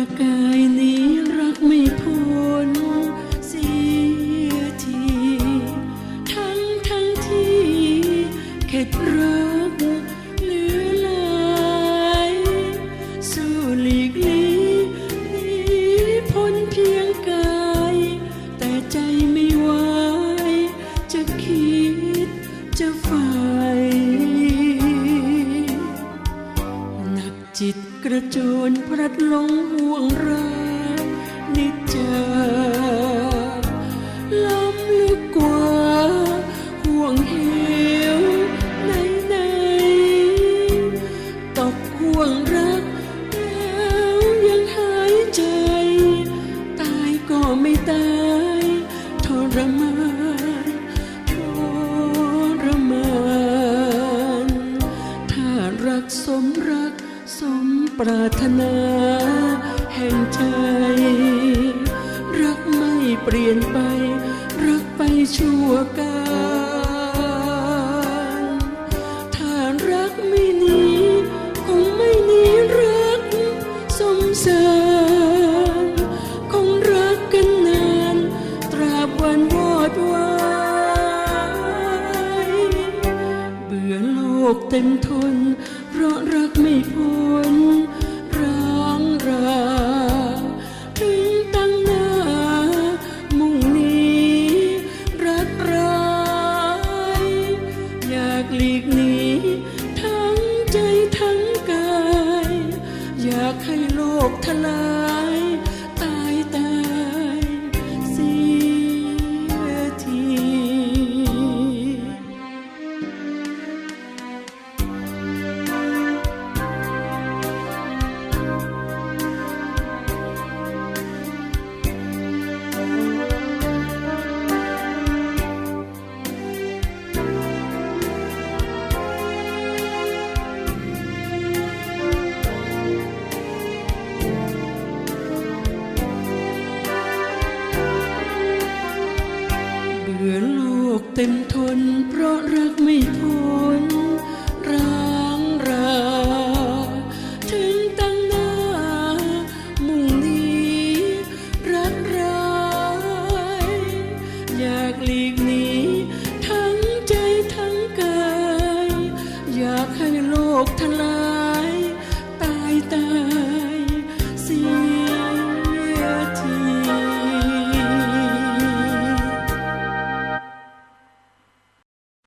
ตะเกียกตะกายนี้รักไม่พ้นเสียที ทั้งทั้งที่เข็ดรักเหลือหลายสู้หลีกลี่หนีพ้นเพียงกาย แต่ใจไม่ไหวจะคิดจะฝ่ายหนักจิต กระโจนพลัดหลงห่วงรักนิจจาล้ำลึกกว่าห่วงเหวไหนไหนตกห่วงรักแล้วยังหายใจ ตายก็ไม่ตายทรมาน ปรารถนาแห่งใจ รักไม่เปลี่ยนไป รักไปชั่วการถ้ารักไม่หนีคงไม่หนีรักสมสารคงรักกันนาน ตราบวันวอดวายเบื่อโลกเต็มทน ราะรักไม่พ้นร้างราถึงตั้งหน้ามุ่งหนีรักร้ายอยากหลีกหนีทั้งใจทั้งกาย อยากให้โลกทลาย ต็มทนเพราะรักไม่พ้นร้างรา ถึงตั้งหน้า มุ่งนี้รักร้าย อยากหลีกหนีทั้งใจทั้งกาย อยากให้โลกทลาย